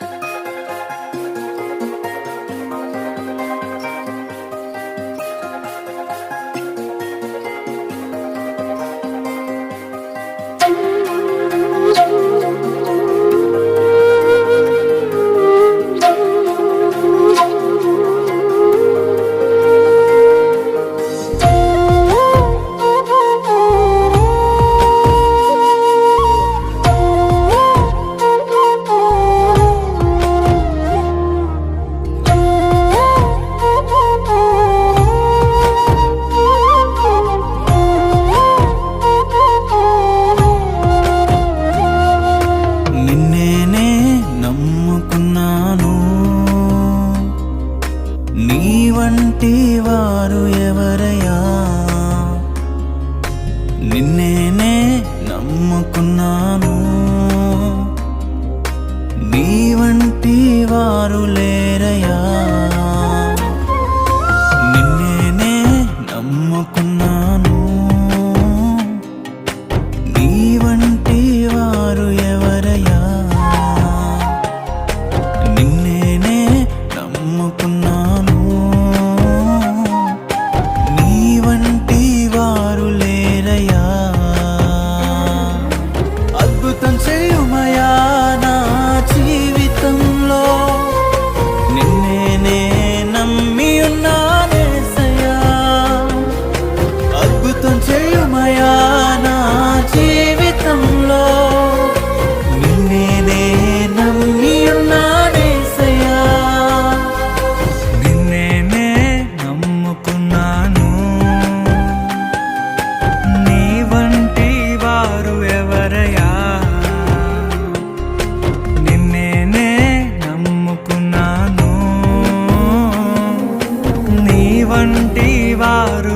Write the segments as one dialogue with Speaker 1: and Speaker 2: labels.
Speaker 1: నిన్నేనే వంటి వారు వంటి వారు.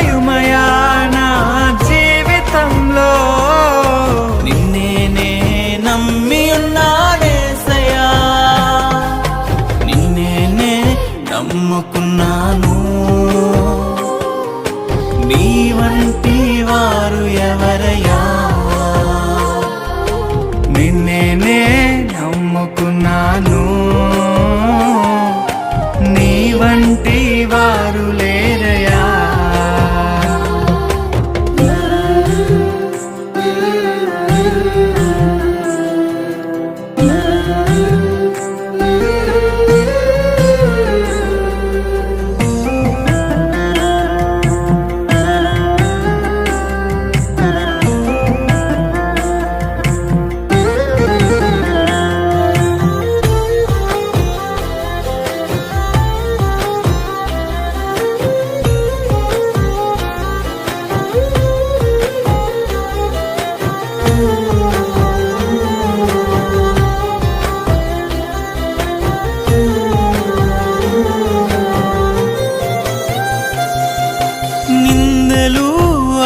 Speaker 1: வாய்